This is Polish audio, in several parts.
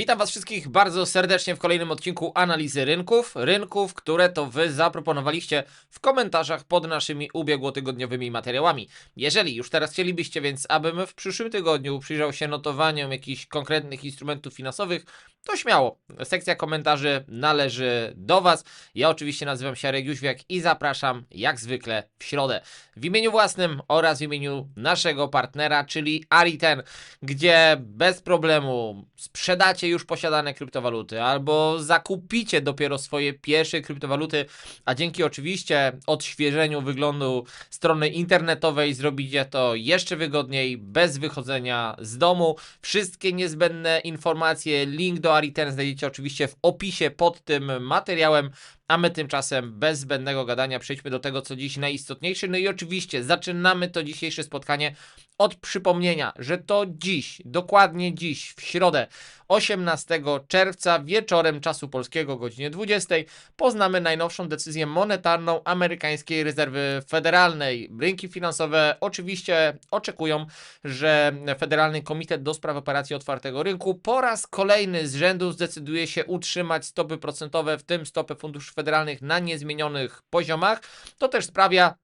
Witam Was wszystkich bardzo serdecznie w kolejnym odcinku analizy rynków. Rynków, które to Wy zaproponowaliście w komentarzach pod naszymi ubiegłotygodniowymi materiałami. Jeżeli już teraz chcielibyście więc, abym w przyszłym tygodniu przyjrzał się notowaniom jakichś konkretnych instrumentów finansowych, to śmiało. Sekcja komentarzy należy do Was. Ja oczywiście nazywam się Arek Jóźwiak i zapraszam jak zwykle w środę. W imieniu własnym oraz w imieniu naszego partnera, czyli Ariten, gdzie bez problemu sprzedacie już posiadane kryptowaluty albo zakupicie dopiero swoje pierwsze kryptowaluty, a dzięki oczywiście odświeżeniu wyglądu strony internetowej zrobicie to jeszcze wygodniej, bez wychodzenia z domu. Wszystkie niezbędne informacje, link do Ariten znajdziecie oczywiście w opisie pod tym materiałem. A my tymczasem bez zbędnego gadania przejdźmy do tego, co dziś najistotniejsze. No i oczywiście zaczynamy to dzisiejsze spotkanie od przypomnienia, że to dziś, dokładnie dziś, w środę 18 czerwca wieczorem czasu polskiego, godzinie 20, poznamy najnowszą decyzję monetarną amerykańskiej rezerwy federalnej. Rynki finansowe oczywiście oczekują, że Federalny Komitet do Spraw Operacji Otwartego Rynku po raz kolejny z rzędu zdecyduje się utrzymać stopy procentowe, w tym stopy funduszy federalnych na niezmienionych poziomach. To też sprawia,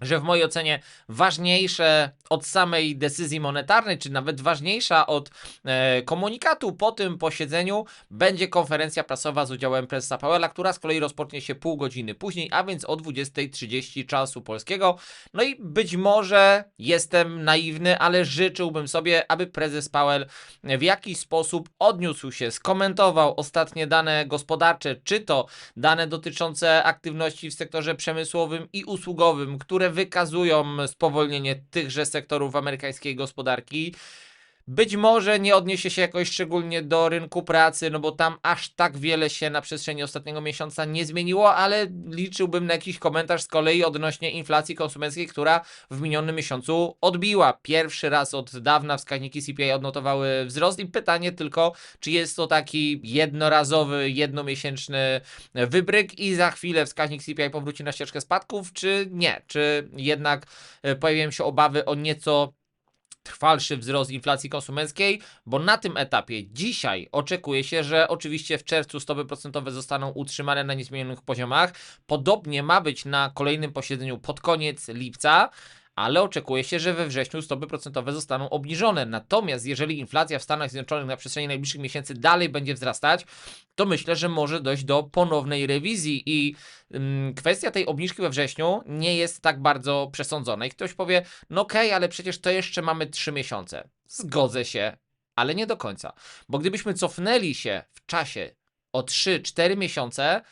że w mojej ocenie ważniejsze od samej decyzji monetarnej, czy nawet ważniejsza od e, komunikatu po tym posiedzeniu będzie konferencja prasowa z udziałem prezesa Powella, która z kolei rozpocznie się pół godziny później, a więc o 20.30 czasu polskiego. No i być może jestem naiwny, ale życzyłbym sobie, aby prezes Powell w jakiś sposób odniósł się, skomentował ostatnie dane gospodarcze, czy to dane dotyczące aktywności w sektorze przemysłowym i usługowym, które wykazują spowolnienie tychże sektorów amerykańskiej gospodarki. Być może nie odniesie się jakoś szczególnie do rynku pracy, no bo tam aż tak wiele się na przestrzeni ostatniego miesiąca nie zmieniło, ale liczyłbym na jakiś komentarz z kolei odnośnie inflacji konsumenckiej, która w minionym miesiącu odbiła. Pierwszy raz od dawna wskaźniki CPI odnotowały wzrost i pytanie tylko, czy jest to taki jednorazowy, jednomiesięczny wybryk i za chwilę wskaźnik CPI powróci na ścieżkę spadków, czy nie? Czy jednak e, pojawiają się obawy o nieco trwalszy wzrost inflacji konsumenckiej, bo na tym etapie dzisiaj oczekuje się, że oczywiście w czerwcu stopy procentowe zostaną utrzymane na niezmienionych poziomach. Podobnie ma być na kolejnym posiedzeniu pod koniec lipca. Ale oczekuje się, że we wrześniu stopy procentowe zostaną obniżone. Natomiast jeżeli inflacja w Stanach Zjednoczonych na przestrzeni najbliższych miesięcy dalej będzie wzrastać, to myślę, że może dojść do ponownej rewizji i ym, kwestia tej obniżki we wrześniu nie jest tak bardzo przesądzona. I ktoś powie, no okej, ale przecież to jeszcze mamy 3 miesiące. Zgodzę się, ale nie do końca. Bo gdybyśmy cofnęli się w czasie o 3-4 miesiące,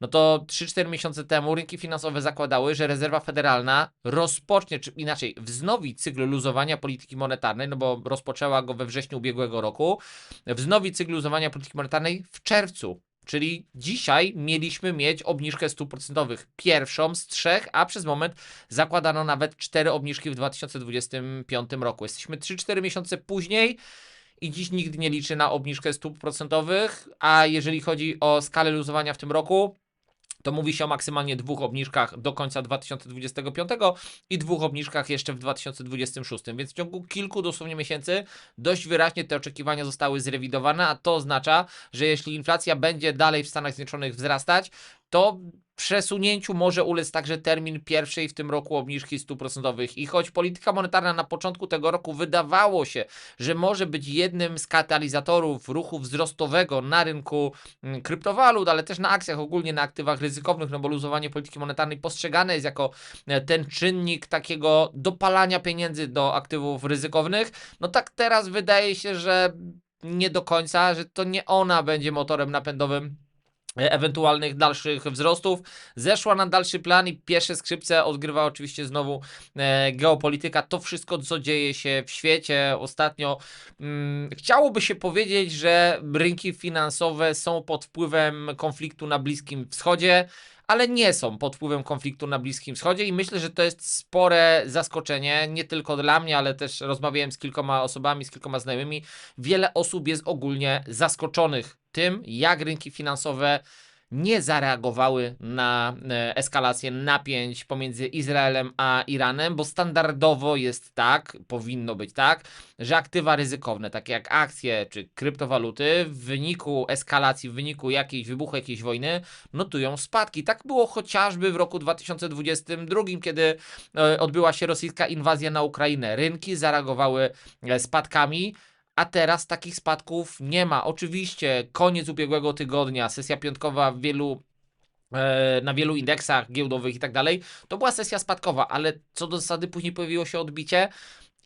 no to 3-4 miesiące temu rynki finansowe zakładały, że rezerwa federalna rozpocznie, czy inaczej, wznowi cykl luzowania polityki monetarnej, no bo rozpoczęła go we wrześniu ubiegłego roku, wznowi cykl luzowania polityki monetarnej w czerwcu. Czyli dzisiaj mieliśmy mieć obniżkę stóp procentowych pierwszą z trzech, a przez moment zakładano nawet cztery obniżki w 2025 roku. Jesteśmy 3-4 miesiące później i dziś nikt nie liczy na obniżkę stóp procentowych, a jeżeli chodzi o skalę luzowania w tym roku, to mówi się o maksymalnie dwóch obniżkach do końca 2025 i dwóch obniżkach jeszcze w 2026. Więc w ciągu kilku dosłownie miesięcy dość wyraźnie te oczekiwania zostały zrewidowane, a to oznacza, że jeśli inflacja będzie dalej w Stanach Zjednoczonych wzrastać, to przesunięciu może ulec także termin pierwszej w tym roku obniżki stóp procentowych. I choć polityka monetarna na początku tego roku wydawało się, że może być jednym z katalizatorów ruchu wzrostowego na rynku mm, kryptowalut, ale też na akcjach, ogólnie na aktywach ryzykownych, no bo luzowanie polityki monetarnej postrzegane jest jako e, ten czynnik takiego dopalania pieniędzy do aktywów ryzykownych, no tak teraz wydaje się, że nie do końca, że to nie ona będzie motorem napędowym ewentualnych dalszych wzrostów. Zeszła na dalszy plan i pierwsze skrzypce odgrywa oczywiście znowu e, geopolityka. To wszystko, co dzieje się w świecie ostatnio. Mm, chciałoby się powiedzieć, że rynki finansowe są pod wpływem konfliktu na Bliskim Wschodzie. Ale nie są pod wpływem konfliktu na Bliskim Wschodzie i myślę, że to jest spore zaskoczenie, nie tylko dla mnie, ale też rozmawiałem z kilkoma osobami, z kilkoma znajomymi. Wiele osób jest ogólnie zaskoczonych tym, jak rynki finansowe nie zareagowały na e, eskalację napięć pomiędzy Izraelem a Iranem, bo standardowo jest tak, powinno być tak, że aktywa ryzykowne, takie jak akcje czy kryptowaluty, w wyniku eskalacji, w wyniku jakiejś wybuchu jakiejś wojny, notują spadki. Tak było chociażby w roku 2022, kiedy e, odbyła się rosyjska inwazja na Ukrainę. Rynki zareagowały e, spadkami. A teraz takich spadków nie ma. Oczywiście koniec ubiegłego tygodnia, sesja piątkowa w wielu e, na wielu indeksach giełdowych i tak dalej, to była sesja spadkowa, ale co do zasady później pojawiło się odbicie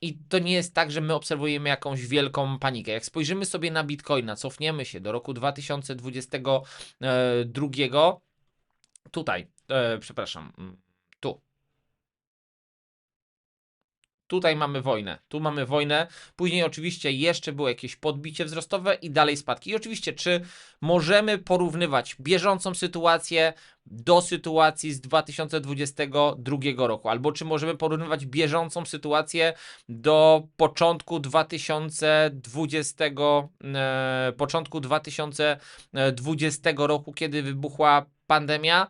i to nie jest tak, że my obserwujemy jakąś wielką panikę. Jak spojrzymy sobie na Bitcoina, cofniemy się do roku 2022, tutaj, e, przepraszam, mm, tu. Tutaj mamy wojnę, tu mamy wojnę, później oczywiście jeszcze było jakieś podbicie wzrostowe i dalej spadki. I oczywiście, czy możemy porównywać bieżącą sytuację do sytuacji z 2022 roku, albo czy możemy porównywać bieżącą sytuację do początku 2020, e, początku 2020 roku, kiedy wybuchła pandemia?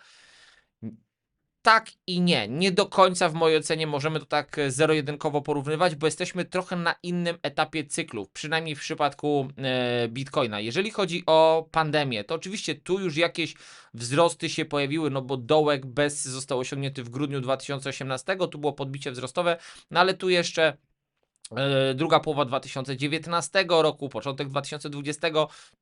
Tak i nie. Nie do końca w mojej ocenie możemy to tak e, zero-jedynkowo porównywać, bo jesteśmy trochę na innym etapie cyklów, przynajmniej w przypadku e, Bitcoina. Jeżeli chodzi o pandemię, to oczywiście tu już jakieś wzrosty się pojawiły, no bo dołek bez został osiągnięty w grudniu 2018, tu było podbicie wzrostowe, no ale tu jeszcze druga połowa 2019 roku, początek 2020,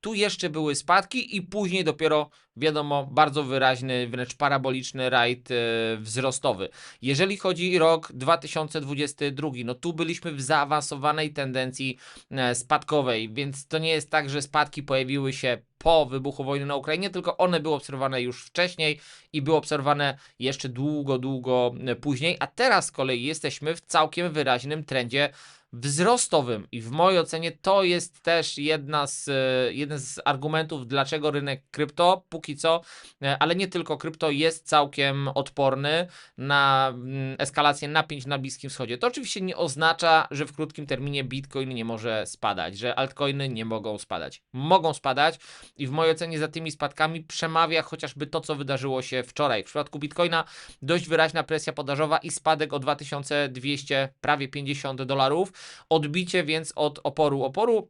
tu jeszcze były spadki i później dopiero, wiadomo, bardzo wyraźny, wręcz paraboliczny rajd e, wzrostowy. Jeżeli chodzi rok 2022, no tu byliśmy w zaawansowanej tendencji e, spadkowej, więc to nie jest tak, że spadki pojawiły się po wybuchu wojny na Ukrainie, tylko one były obserwowane już wcześniej i były obserwowane jeszcze długo, długo e, później, a teraz z kolei jesteśmy w całkiem wyraźnym trendzie wzrostowym i w mojej ocenie to jest też jedna z, e, jeden z argumentów, dlaczego rynek krypto póki co, e, ale nie tylko krypto, jest całkiem odporny na mm, eskalację napięć na Bliskim Wschodzie. To oczywiście nie oznacza, że w krótkim terminie Bitcoin nie może spadać, że altcoiny nie mogą spadać. Mogą spadać i w mojej ocenie za tymi spadkami przemawia chociażby to, co wydarzyło się wczoraj. W przypadku Bitcoina dość wyraźna presja podażowa i spadek o 2200, prawie 50 dolarów. Odbicie więc od oporu. Oporu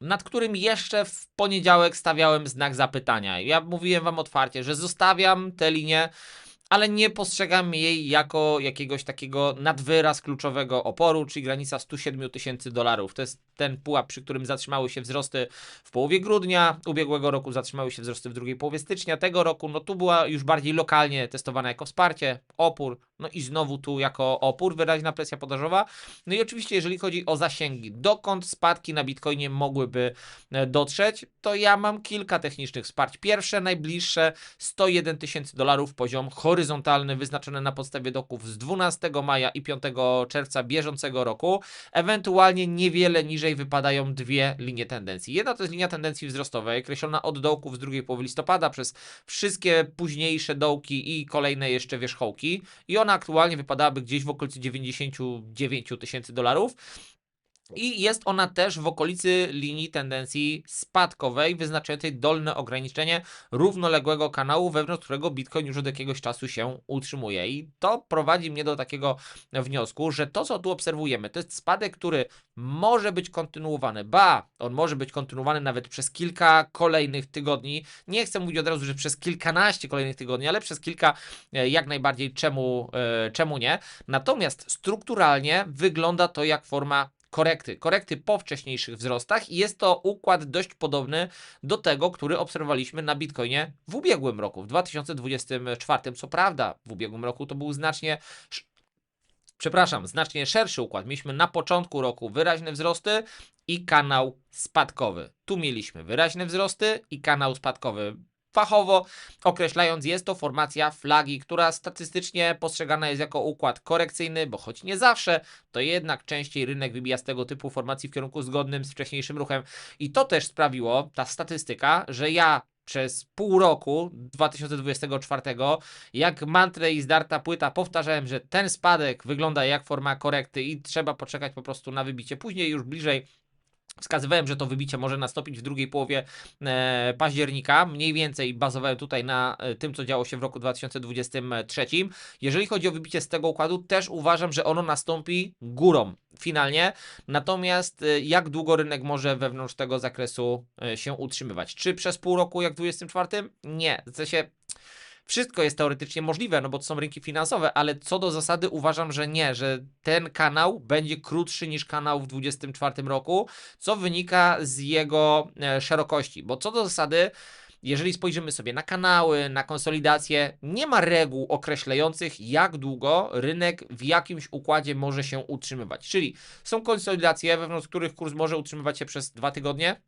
nad którym jeszcze w poniedziałek stawiałem znak zapytania. Ja mówiłem Wam otwarcie, że zostawiam tę linię, ale nie postrzegam jej jako jakiegoś takiego nadwyraz kluczowego oporu, czyli granica 107 tysięcy dolarów. To jest ten pułap, przy którym zatrzymały się wzrosty w połowie grudnia ubiegłego roku, zatrzymały się wzrosty w drugiej połowie stycznia tego roku. No tu była już bardziej lokalnie testowana jako wsparcie, opór, no i znowu tu jako opór, wyraźna presja podażowa. No i oczywiście, jeżeli chodzi o zasięgi, dokąd spadki na Bitcoinie mogłyby e, dotrzeć, to ja mam kilka technicznych wsparć. Pierwsze, najbliższe 101 tysięcy dolarów, poziom horyzontalny wyznaczony na podstawie doków z 12 maja i 5 czerwca bieżącego roku. Ewentualnie niewiele niżej wypadają dwie linie tendencji. Jedna to jest linia tendencji wzrostowej, kreślona od dołków z drugiej połowy listopada przez wszystkie późniejsze dołki i kolejne jeszcze wierzchołki. I ona aktualnie wypadałaby gdzieś w okolicy 99 tysięcy dolarów. I jest ona też w okolicy linii tendencji spadkowej, wyznaczającej dolne ograniczenie równoległego kanału, wewnątrz którego Bitcoin już od jakiegoś czasu się utrzymuje. I to prowadzi mnie do takiego wniosku, że to, co tu obserwujemy, to jest spadek, który może być kontynuowany. Ba, on może być kontynuowany nawet przez kilka kolejnych tygodni. Nie chcę mówić od razu, że przez kilkanaście kolejnych tygodni, ale przez kilka e, jak najbardziej czemu, e, czemu nie. Natomiast strukturalnie wygląda to jak forma korekty. Korekty po wcześniejszych wzrostach i jest to układ dość podobny do tego, który obserwowaliśmy na Bitcoinie w ubiegłym roku, w 2024. Co prawda, w ubiegłym roku to był znacznie sz- przepraszam, znacznie szerszy układ. Mieliśmy na początku roku wyraźne wzrosty i kanał spadkowy. Tu mieliśmy wyraźne wzrosty i kanał spadkowy. Fachowo określając, jest to formacja flagi, która statystycznie postrzegana jest jako układ korekcyjny, bo choć nie zawsze, to jednak częściej rynek wybija z tego typu formacji w kierunku zgodnym z wcześniejszym ruchem. I to też sprawiło, ta statystyka, że ja przez pół roku 2024, jak mantrę i zdarta płyta powtarzałem, że ten spadek wygląda jak forma korekty i trzeba poczekać po prostu na wybicie. Później już bliżej Wskazywałem, że to wybicie może nastąpić w drugiej połowie e, października. Mniej więcej bazowałem tutaj na e, tym, co działo się w roku 2023. Jeżeli chodzi o wybicie z tego układu, też uważam, że ono nastąpi górą finalnie. Natomiast e, jak długo rynek może wewnątrz tego zakresu się utrzymywać? Czy przez pół roku, jak w 2024? Nie. W sensie. Wszystko jest teoretycznie możliwe, no bo to są rynki finansowe, ale co do zasady uważam, że nie, że ten kanał będzie krótszy niż kanał w 2024 roku, co wynika z jego e, szerokości. Bo co do zasady, jeżeli spojrzymy sobie na kanały, na konsolidację, nie ma reguł określających, jak długo rynek w jakimś układzie może się utrzymywać. Czyli są konsolidacje, wewnątrz których kurs może utrzymywać się przez dwa tygodnie.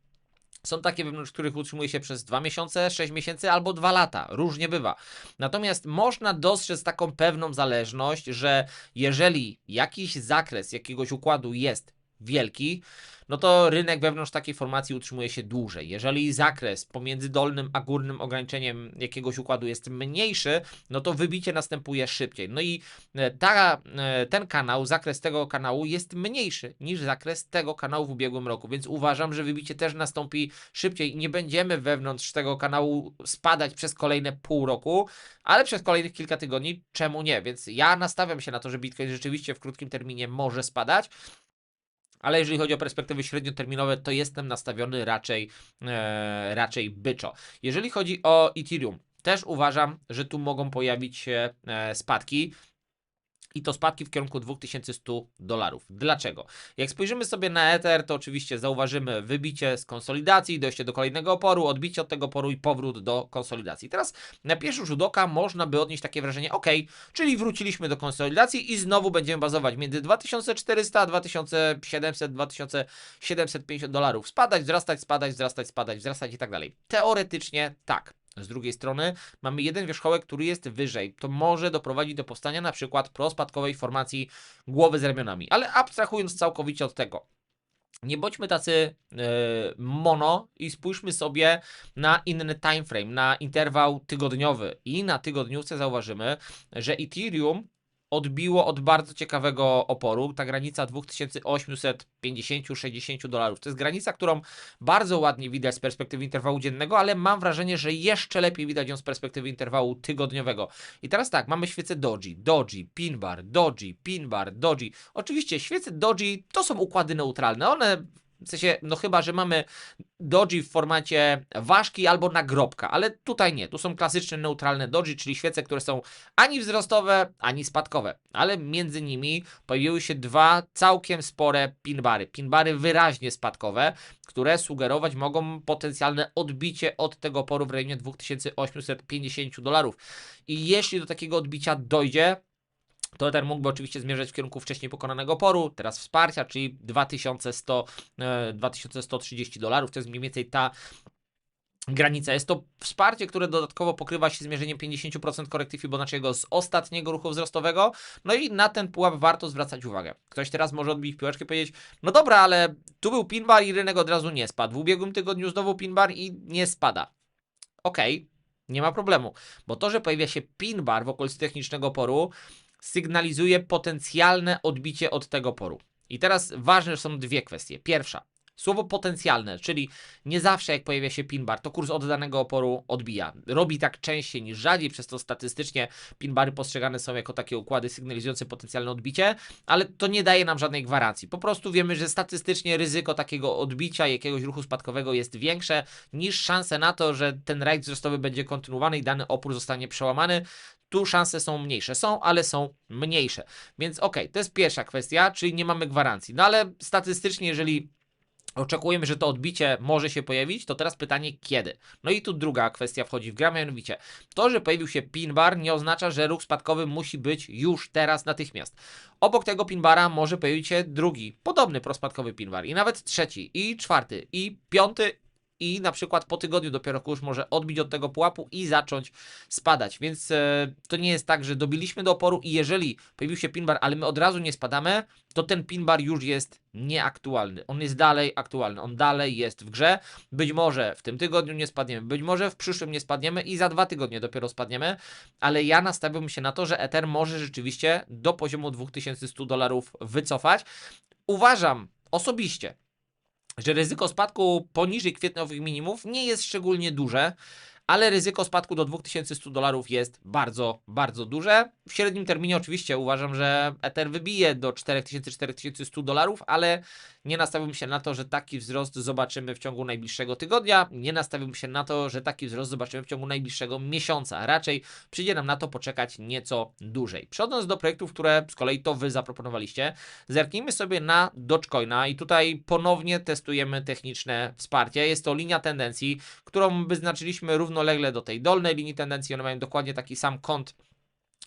Są takie, wewnątrz których utrzymuje się przez 2 miesiące, 6 miesięcy albo 2 lata. Różnie bywa. Natomiast można dostrzec taką pewną zależność, że jeżeli jakiś zakres jakiegoś układu jest wielki, no to rynek wewnątrz takiej formacji utrzymuje się dłużej. Jeżeli zakres pomiędzy dolnym a górnym ograniczeniem jakiegoś układu jest mniejszy, no to wybicie następuje szybciej. No i e, ta, e, ten kanał, zakres tego kanału jest mniejszy niż zakres tego kanału w ubiegłym roku, więc uważam, że wybicie też nastąpi szybciej i nie będziemy wewnątrz tego kanału spadać przez kolejne pół roku, ale przez kolejnych kilka tygodni, czemu nie? Więc ja nastawiam się na to, że Bitcoin rzeczywiście w krótkim terminie może spadać. Ale jeżeli chodzi o perspektywy średnioterminowe, to jestem nastawiony raczej, e, raczej byczo. Jeżeli chodzi o Ethereum, też uważam, że tu mogą pojawić się e, spadki. I to spadki w kierunku 2100 dolarów. Dlaczego? Jak spojrzymy sobie na Ether, to oczywiście zauważymy wybicie z konsolidacji, dojście do kolejnego oporu, odbicie od tego oporu i powrót do konsolidacji. Teraz na pierwszy rzut oka można by odnieść takie wrażenie, ok, czyli wróciliśmy do konsolidacji i znowu będziemy bazować między 2400 a 2700, 2750 dolarów. Spadać, wzrastać, spadać, wzrastać, spadać, wzrastać i tak dalej. Teoretycznie tak. Z drugiej strony mamy jeden wierzchołek, który jest wyżej. To może doprowadzić do powstania na przykład prospadkowej formacji głowy z ramionami. Ale abstrahując całkowicie od tego, nie bądźmy tacy e, mono i spójrzmy sobie na inny time frame, na interwał tygodniowy. I na tygodniówce zauważymy, że Ethereum odbiło od bardzo ciekawego oporu. Ta granica 2850-60 dolarów. To jest granica, którą bardzo ładnie widać z perspektywy interwału dziennego, ale mam wrażenie, że jeszcze lepiej widać ją z perspektywy interwału tygodniowego. I teraz tak, mamy świecę doji, doji, pinbar, doji, pinbar, doji. Oczywiście świece doji to są układy neutralne. One w sensie, no chyba, że mamy doji w formacie ważki albo nagrobka, ale tutaj nie. Tu są klasyczne neutralne doji, czyli świece, które są ani wzrostowe, ani spadkowe. Ale między nimi pojawiły się dwa całkiem spore pinbary. Pinbary wyraźnie spadkowe, które sugerować mogą potencjalne odbicie od tego oporu w rejonie 2850 dolarów. I jeśli do takiego odbicia dojdzie, to Ether mógłby oczywiście zmierzać w kierunku wcześniej pokonanego oporu, teraz wsparcia, czyli 2100, e, 2130 dolarów. To jest mniej więcej ta granica. Jest to wsparcie, które dodatkowo pokrywa się zmierzeniem 50% korekty Fibonacciego z ostatniego ruchu wzrostowego. No i na ten pułap warto zwracać uwagę. Ktoś teraz może odbić piłeczkę i powiedzieć, no dobra, ale tu był pinbar i rynek od razu nie spadł. W ubiegłym tygodniu znowu pinbar i nie spada. Okej, nie ma problemu, bo to, że pojawia się pinbar w okolicy technicznego oporu, sygnalizuje potencjalne odbicie od tego poru. I teraz ważne są dwie kwestie. Pierwsza, słowo potencjalne, czyli nie zawsze jak pojawia się pinbar, to kurs od danego oporu odbija. Robi tak częściej niż rzadziej, przez to statystycznie pinbary postrzegane są jako takie układy sygnalizujące potencjalne odbicie, ale to nie daje nam żadnej gwarancji. Po prostu wiemy, że statystycznie ryzyko takiego odbicia jakiegoś ruchu spadkowego jest większe niż szanse na to, że ten rajd wzrostowy będzie kontynuowany i dany opór zostanie przełamany tu szanse są mniejsze. Są, ale są mniejsze. Więc okej, to jest pierwsza kwestia, czyli nie mamy gwarancji. No ale statystycznie, jeżeli oczekujemy, że to odbicie może się pojawić, to teraz pytanie kiedy? No i tu druga kwestia wchodzi w grę, mianowicie to, że pojawił się pinbar nie oznacza, że ruch spadkowy musi być już teraz natychmiast. Obok tego pinbara może pojawić się drugi, podobny prospadkowy pinbar i nawet trzeci, i czwarty, i piąty, i na przykład po tygodniu dopiero kurz może odbić od tego pułapu i zacząć spadać. Więc e, to nie jest tak, że dobiliśmy do oporu i jeżeli pojawił się pin bar, ale my od razu nie spadamy, to ten pin bar już jest nieaktualny. On jest dalej aktualny, on dalej jest w grze. Być może w tym tygodniu nie spadniemy, być może w przyszłym nie spadniemy i za dwa tygodnie dopiero spadniemy, ale ja nastawiam się na to, że Ether może rzeczywiście do poziomu 2100 dolarów wycofać. Uważam osobiście, że ryzyko spadku poniżej kwietniowych minimów nie jest szczególnie duże, ale ryzyko spadku do 2100 dolarów jest bardzo, bardzo duże. W średnim terminie oczywiście uważam, że Ether wybije do 4000-4100 dolarów, ale nie nastawiłbym się na to, że taki wzrost zobaczymy w ciągu najbliższego tygodnia. Nie nastawiłbym się na to, że taki wzrost zobaczymy w ciągu najbliższego miesiąca. Raczej przyjdzie nam na to poczekać nieco dłużej. Przechodząc do projektów, które z kolei to Wy zaproponowaliście, zerknijmy sobie na Dogecoina i tutaj ponownie testujemy techniczne wsparcie. Jest to linia tendencji, którą wyznaczyliśmy równolegle do tej dolnej linii tendencji. One mają dokładnie taki sam kąt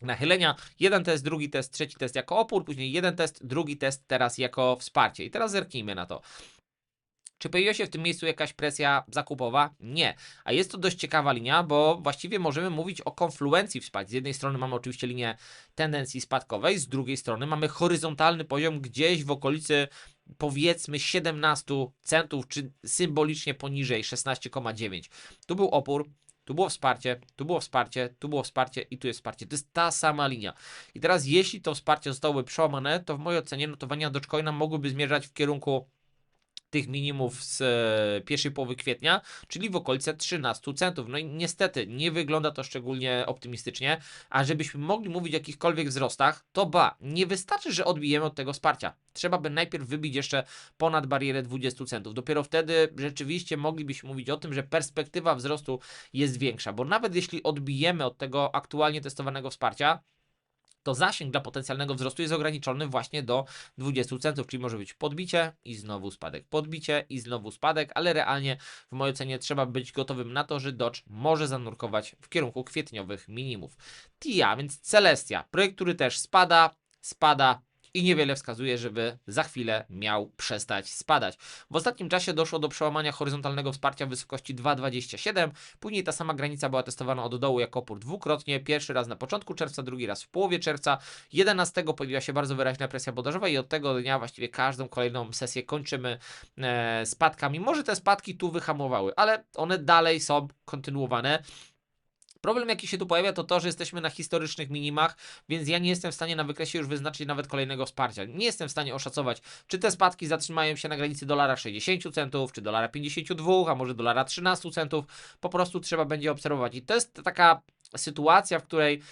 nachylenia. Jeden test, drugi test, trzeci test jako opór, później jeden test, drugi test teraz jako wsparcie. I teraz zerknijmy na to. Czy pojawiła się w tym miejscu jakaś presja zakupowa? Nie. A jest to dość ciekawa linia, bo właściwie możemy mówić o konfluencji wsparć. Z jednej strony mamy oczywiście linię tendencji spadkowej, z drugiej strony mamy horyzontalny poziom gdzieś w okolicy powiedzmy 17 centów, czy symbolicznie poniżej 16,9. Tu był opór, tu było wsparcie, tu było wsparcie, tu było wsparcie i tu jest wsparcie. To jest ta sama linia. I teraz jeśli to wsparcie zostałoby przełamane, to w mojej ocenie notowania Dogecoina mogłyby zmierzać w kierunku tych minimów z e, pierwszej połowy kwietnia, czyli w okolice 13 centów. No i niestety nie wygląda to szczególnie optymistycznie, a żebyśmy mogli mówić o jakichkolwiek wzrostach, to ba, nie wystarczy, że odbijemy od tego wsparcia. Trzeba by najpierw wybić jeszcze ponad barierę 20 centów. Dopiero wtedy rzeczywiście moglibyśmy mówić o tym, że perspektywa wzrostu jest większa, bo nawet jeśli odbijemy od tego aktualnie testowanego wsparcia, to zasięg dla potencjalnego wzrostu jest ograniczony właśnie do 20 centów, czyli może być podbicie i znowu spadek, podbicie i znowu spadek, ale realnie w mojej ocenie trzeba być gotowym na to, że Dodge może zanurkować w kierunku kwietniowych minimów. TIA, więc Celestia, projekt, który też spada, spada i niewiele wskazuje, żeby za chwilę miał przestać spadać. W ostatnim czasie doszło do przełamania horyzontalnego wsparcia w wysokości 2,27. Później ta sama granica była testowana od dołu jako opór dwukrotnie. Pierwszy raz na początku czerwca, drugi raz w połowie czerwca. 11 pojawiła się bardzo wyraźna presja podażowa i od tego dnia właściwie każdą kolejną sesję kończymy e, spadkami. Może te spadki tu wyhamowały, ale one dalej są kontynuowane. Problem, jaki się tu pojawia, to to, że jesteśmy na historycznych minimach, więc ja nie jestem w stanie na wykresie już wyznaczyć nawet kolejnego wsparcia. Nie jestem w stanie oszacować, czy te spadki zatrzymają się na granicy dolara 60 centów, czy dolara 52, a może dolara 13 centów. Po prostu trzeba będzie obserwować. I to jest taka sytuacja, w której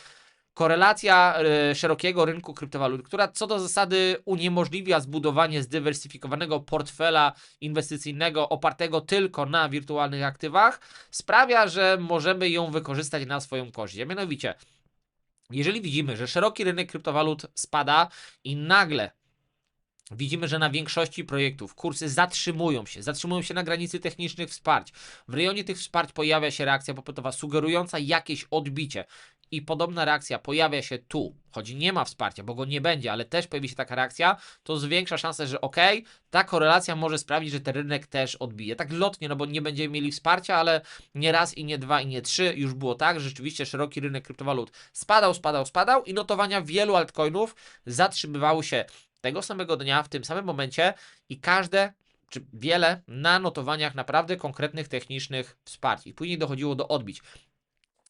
korelacja e, szerokiego rynku kryptowalut, która co do zasady uniemożliwia zbudowanie zdywersyfikowanego portfela inwestycyjnego opartego tylko na wirtualnych aktywach, sprawia, że możemy ją wykorzystać na swoją korzyść. A mianowicie, jeżeli widzimy, że szeroki rynek kryptowalut spada i nagle Widzimy, że na większości projektów kursy zatrzymują się, zatrzymują się na granicy technicznych wsparć. W rejonie tych wsparć pojawia się reakcja popytowa sugerująca jakieś odbicie. I podobna reakcja pojawia się tu, choć nie ma wsparcia, bo go nie będzie, ale też pojawi się taka reakcja, to zwiększa szansę, że ok, ta korelacja może sprawić, że ten rynek też odbije. Tak lotnie, no bo nie będziemy mieli wsparcia, ale nie raz i nie dwa i nie trzy już było tak, że rzeczywiście szeroki rynek kryptowalut spadał, spadał, spadał i notowania wielu altcoinów zatrzymywały się tego samego dnia, w tym samym momencie i każde czy wiele na notowaniach naprawdę konkretnych technicznych wsparć. I później dochodziło do odbić.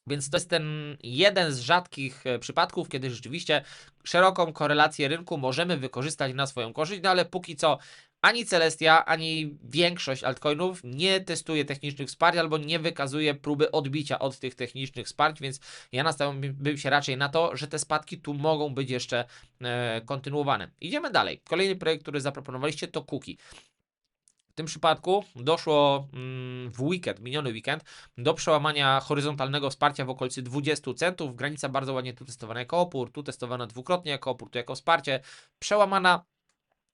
Więc to jest ten jeden z rzadkich e, przypadków, kiedy rzeczywiście szeroką korelację rynku możemy wykorzystać na swoją korzyść, no ale póki co ani Celestia, ani większość altcoinów nie testuje technicznych wsparć albo nie wykazuje próby odbicia od tych technicznych wsparć, więc ja nastawiłbym się raczej na to, że te spadki tu mogą być jeszcze e, kontynuowane. Idziemy dalej. Kolejny projekt, który zaproponowaliście to Cookie. W tym przypadku doszło mm, w weekend, miniony weekend, do przełamania horyzontalnego wsparcia w okolicy 20 centów. Granica bardzo ładnie tu testowana jako opór, tu testowana dwukrotnie jako opór, tu jako wsparcie. Przełamana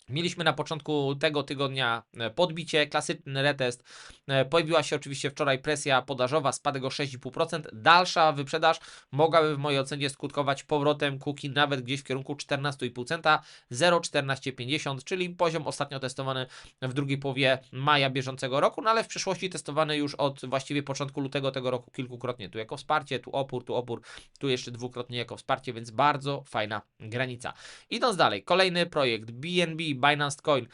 Mieliśmy na początku tego tygodnia e, podbicie, klasyczny retest. E, Pojawiła się oczywiście wczoraj presja podażowa, spadek o 6,5%. Dalsza wyprzedaż mogłaby w mojej ocenie skutkować powrotem kuki nawet gdzieś w kierunku 14,5 centa, 0,1450, czyli poziom ostatnio testowany w drugiej połowie maja bieżącego roku, no ale w przyszłości testowany już od właściwie początku lutego tego roku kilkukrotnie. Tu jako wsparcie, tu opór, tu opór, tu jeszcze dwukrotnie jako wsparcie, więc bardzo fajna granica. Idąc dalej, kolejny projekt BNB Binance Coin.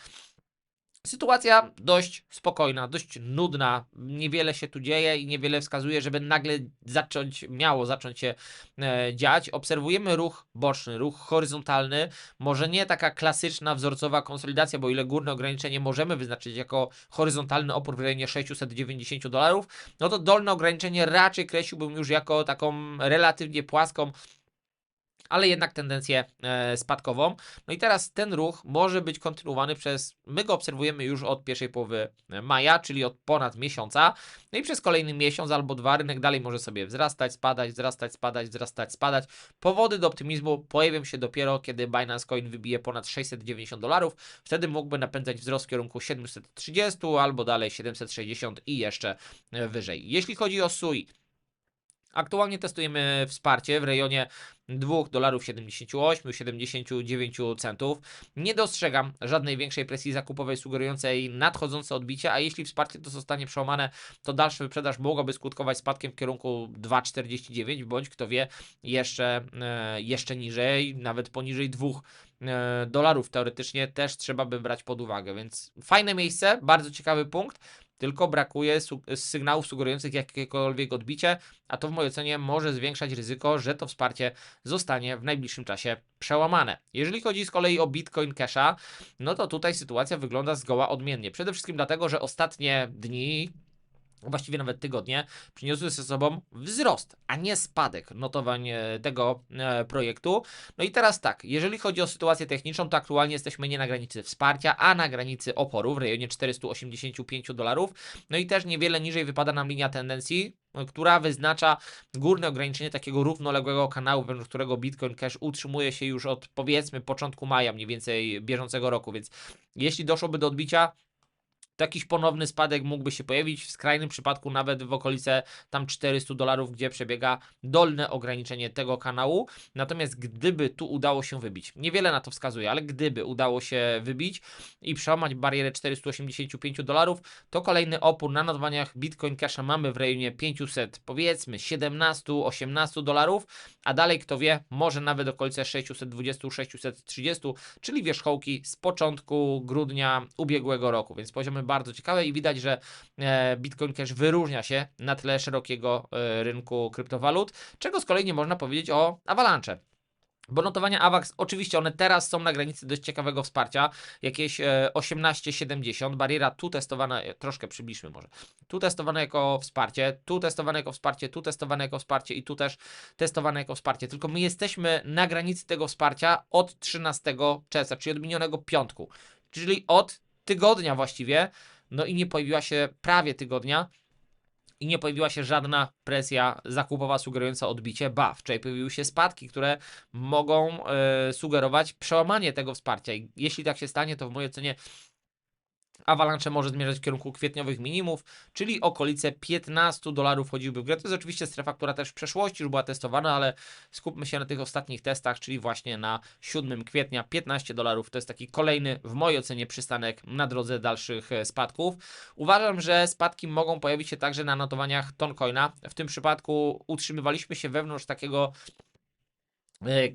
Sytuacja dość spokojna, dość nudna, niewiele się tu dzieje i niewiele wskazuje, żeby nagle zacząć, miało zacząć się e, dziać. Obserwujemy ruch boczny, ruch horyzontalny, może nie taka klasyczna, wzorcowa konsolidacja, bo ile górne ograniczenie możemy wyznaczyć jako horyzontalny opór w rejonie 690 dolarów, no to dolne ograniczenie raczej kreśliłbym już jako taką relatywnie płaską, ale jednak tendencję e, spadkową. No i teraz ten ruch może być kontynuowany przez, my go obserwujemy już od pierwszej połowy e, maja, czyli od ponad miesiąca. No i przez kolejny miesiąc albo dwa rynek dalej może sobie wzrastać, spadać, wzrastać, spadać, wzrastać, spadać. Powody do optymizmu pojawią się dopiero, kiedy Binance Coin wybije ponad 690 dolarów. Wtedy mógłby napędzać wzrost w kierunku 730 albo dalej 760 i jeszcze e, wyżej. Jeśli chodzi o SUI, Aktualnie testujemy wsparcie w rejonie 2 dolarów 78, 79 centów. Nie dostrzegam żadnej większej presji zakupowej sugerującej nadchodzące odbicie, a jeśli wsparcie to zostanie przełamane, to dalsza wyprzedaż mogłaby skutkować spadkiem w kierunku 2,49 bądź kto wie jeszcze, e, jeszcze niżej, nawet poniżej 2 e, dolarów teoretycznie też trzeba by brać pod uwagę, więc fajne miejsce, bardzo ciekawy punkt. Tylko brakuje su- sygnałów sugerujących jakiekolwiek odbicie, a to w mojej ocenie może zwiększać ryzyko, że to wsparcie zostanie w najbliższym czasie przełamane. Jeżeli chodzi z kolei o Bitcoin Casha, no to tutaj sytuacja wygląda zgoła odmiennie. Przede wszystkim dlatego, że ostatnie dni, właściwie nawet tygodnie, przyniosły ze sobą wzrost, a nie spadek notowań e, tego e, projektu. No i teraz tak, jeżeli chodzi o sytuację techniczną, to aktualnie jesteśmy nie na granicy wsparcia, a na granicy oporu w rejonie 485 dolarów. No i też niewiele niżej wypada nam linia tendencji, e, która wyznacza górne ograniczenie takiego równoległego kanału, wewnątrz którego Bitcoin Cash utrzymuje się już od powiedzmy początku maja mniej więcej bieżącego roku, więc jeśli doszłoby do odbicia, to jakiś ponowny spadek mógłby się pojawić, w skrajnym przypadku nawet w okolice tam 400 dolarów, gdzie przebiega dolne ograniczenie tego kanału. Natomiast gdyby tu udało się wybić, niewiele na to wskazuje, ale gdyby udało się wybić i przełamać barierę 485 dolarów, to kolejny opór na notowaniach Bitcoin Casha mamy w rejonie 500, powiedzmy 17-18 dolarów, a dalej kto wie, może nawet okolice 620-630, czyli wierzchołki z początku grudnia ubiegłego roku, więc poziomy bardzo ciekawe i widać, że e, Bitcoin Cash wyróżnia się na tle szerokiego e, rynku kryptowalut, czego z kolei nie można powiedzieć o Avalanche. Bo notowania AVAX, oczywiście one teraz są na granicy dość ciekawego wsparcia, jakieś e, 18,70, bariera tu testowana, e, troszkę przybliżmy może, tu testowane jako wsparcie, tu testowane jako wsparcie, tu testowane jako wsparcie i tu też testowane jako wsparcie, tylko my jesteśmy na granicy tego wsparcia od 13 czerwca, czyli od minionego piątku, czyli od tygodnia właściwie, no i nie pojawiła się prawie tygodnia, i nie pojawiła się żadna presja zakupowa sugerująca odbicie. Ba, wczoraj pojawiły się spadki, które mogą e, sugerować przełamanie tego wsparcia. I jeśli tak się stanie, to w mojej ocenie Avalanche może zmierzać w kierunku kwietniowych minimów, czyli okolice 15 dolarów chodziłby w grę. To jest oczywiście strefa, która też w przeszłości już była testowana, ale skupmy się na tych ostatnich testach, czyli właśnie na 7 kwietnia 15 dolarów. To jest taki kolejny, w mojej ocenie, przystanek na drodze dalszych e, spadków. Uważam, że spadki mogą pojawić się także na notowaniach Toncoina. W tym przypadku utrzymywaliśmy się wewnątrz takiego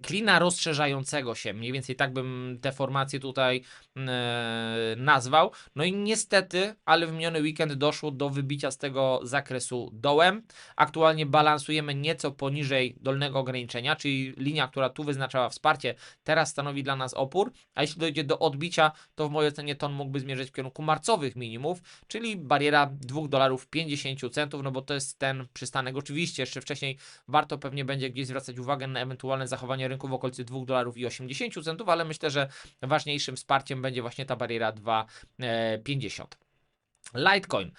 klina rozszerzającego się, mniej więcej tak bym te formacje tutaj e, nazwał. No i niestety, ale w miniony weekend doszło do wybicia z tego zakresu dołem. Aktualnie balansujemy nieco poniżej dolnego ograniczenia, czyli linia, która tu wyznaczała wsparcie, teraz stanowi dla nas opór, a jeśli dojdzie do odbicia, to w mojej ocenie ton mógłby zmierzać w kierunku marcowych minimów, czyli bariera 2 dolarów 50 centów, no bo to jest ten przystanek. Oczywiście jeszcze wcześniej warto pewnie będzie gdzieś zwracać uwagę na ewentualne zachowanie rynku w okolicy 2 dolarów i 80 centów, ale myślę, że ważniejszym wsparciem będzie właśnie ta bariera 2,50. Litecoin.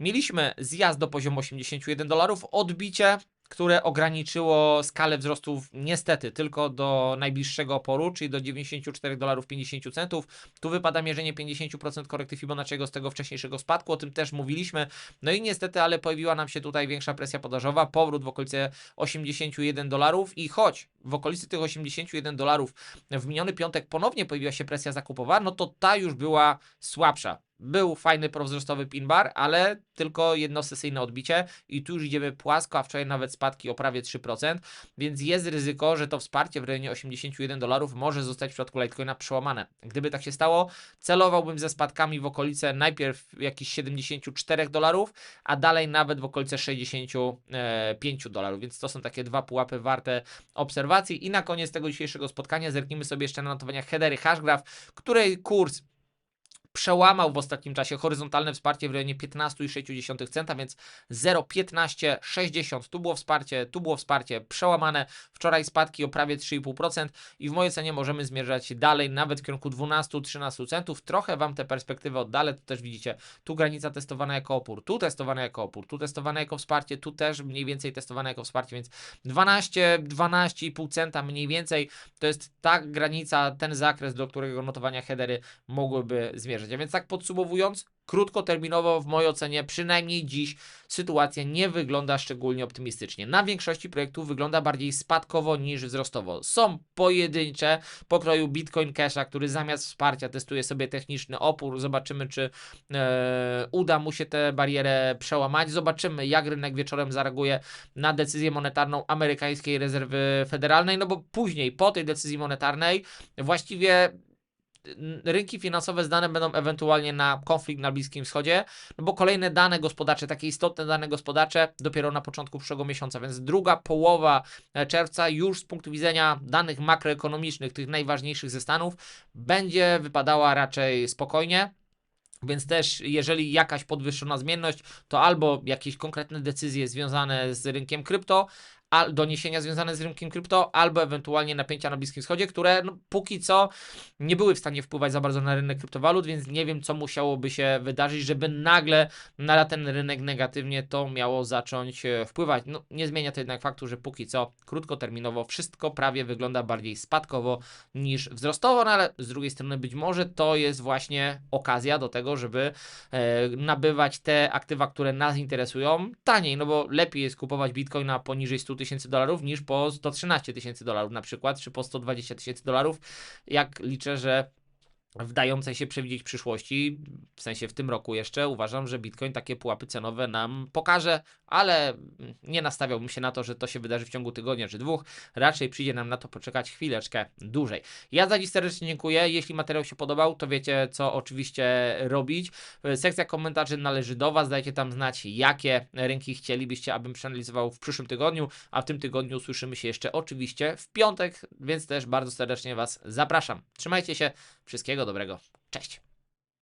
Mieliśmy zjazd do poziomu 81 dolarów, odbicie które ograniczyło skalę wzrostów niestety tylko do najbliższego oporu, czyli do 94 dolarów 50 centów. Tu wypada mierzenie 50% korekty Fibonacciego z tego wcześniejszego spadku, o tym też mówiliśmy. No i niestety, ale pojawiła nam się tutaj większa presja podażowa, powrót w okolice 81 dolarów i choć w okolicy tych 81 dolarów w miniony piątek ponownie pojawiła się presja zakupowa, no to ta już była słabsza. Był fajny prowzrostowy pin bar, ale tylko jednosesyjne odbicie i tu już idziemy płasko, a wczoraj nawet spadki o prawie 3%, więc jest ryzyko, że to wsparcie w rejonie 81 dolarów może zostać w przypadku Litecoina przełamane. Gdyby tak się stało, celowałbym ze spadkami w okolice najpierw jakichś 74 dolarów, a dalej nawet w okolice 65 dolarów, więc to są takie dwa pułapy warte obserwacji i na koniec tego dzisiejszego spotkania zerknijmy sobie jeszcze na notowania headery Hashgraph, której kurs przełamał w ostatnim czasie horyzontalne wsparcie w rejonie 15,6 centa, więc 0,1560. Tu było wsparcie, tu było wsparcie przełamane. Wczoraj spadki o prawie 3,5% i w mojej ocenie możemy zmierzać dalej, nawet w kierunku 12-13 centów. Trochę Wam te perspektywy oddalę, tu też widzicie, tu granica testowana jako opór, tu testowana jako opór, tu testowana jako wsparcie, tu też mniej więcej testowana jako wsparcie, więc 12, 12,5 centa mniej więcej to jest ta granica, ten zakres, do którego notowania headery mogłyby zmierzać. A więc tak podsumowując, krótkoterminowo w mojej ocenie, przynajmniej dziś, sytuacja nie wygląda szczególnie optymistycznie. Na większości projektów wygląda bardziej spadkowo niż wzrostowo. Są pojedyncze pokroju Bitcoin Casha, który zamiast wsparcia testuje sobie techniczny opór. Zobaczymy, czy e, uda mu się tę barierę przełamać. Zobaczymy, jak rynek wieczorem zareaguje na decyzję monetarną amerykańskiej rezerwy federalnej, no bo później, po tej decyzji monetarnej, właściwie rynki finansowe zdane będą ewentualnie na konflikt na Bliskim Wschodzie, no bo kolejne dane gospodarcze, takie istotne dane gospodarcze dopiero na początku przyszłego miesiąca, więc druga połowa e, czerwca już z punktu widzenia danych makroekonomicznych, tych najważniejszych ze Stanów, będzie wypadała raczej spokojnie. Więc też, jeżeli jakaś podwyższona zmienność, to albo jakieś konkretne decyzje związane z rynkiem krypto, doniesienia związane z rynkiem krypto, albo ewentualnie napięcia na Bliskim Wschodzie, które no, póki co nie były w stanie wpływać za bardzo na rynek kryptowalut, więc nie wiem, co musiałoby się wydarzyć, żeby nagle na ten rynek negatywnie to miało zacząć e, wpływać. No, nie zmienia to jednak faktu, że póki co krótkoterminowo wszystko prawie wygląda bardziej spadkowo niż wzrostowo, no ale z drugiej strony być może to jest właśnie okazja do tego, żeby e, nabywać te aktywa, które nas interesują taniej, no bo lepiej jest kupować bitcoina poniżej 100 tysięcy dolarów niż po 113 tysięcy dolarów na przykład, czy po 120 tysięcy dolarów, jak liczę, że w dającej się przewidzieć przyszłości, w sensie w tym roku jeszcze, uważam, że Bitcoin takie pułapy cenowe nam pokaże, ale nie nastawiałbym się na to, że to się wydarzy w ciągu tygodnia czy dwóch. Raczej przyjdzie nam na to poczekać chwileczkę dłużej. Ja za dziś serdecznie dziękuję. Jeśli materiał się podobał, to wiecie, co oczywiście robić. Sekcja komentarzy należy do Was. Dajcie tam znać, jakie rynki chcielibyście, abym przeanalizował w przyszłym tygodniu, a w tym tygodniu usłyszymy się jeszcze oczywiście w piątek, więc też bardzo serdecznie Was zapraszam. Trzymajcie się. Wszystkiego dobrego. Cześć.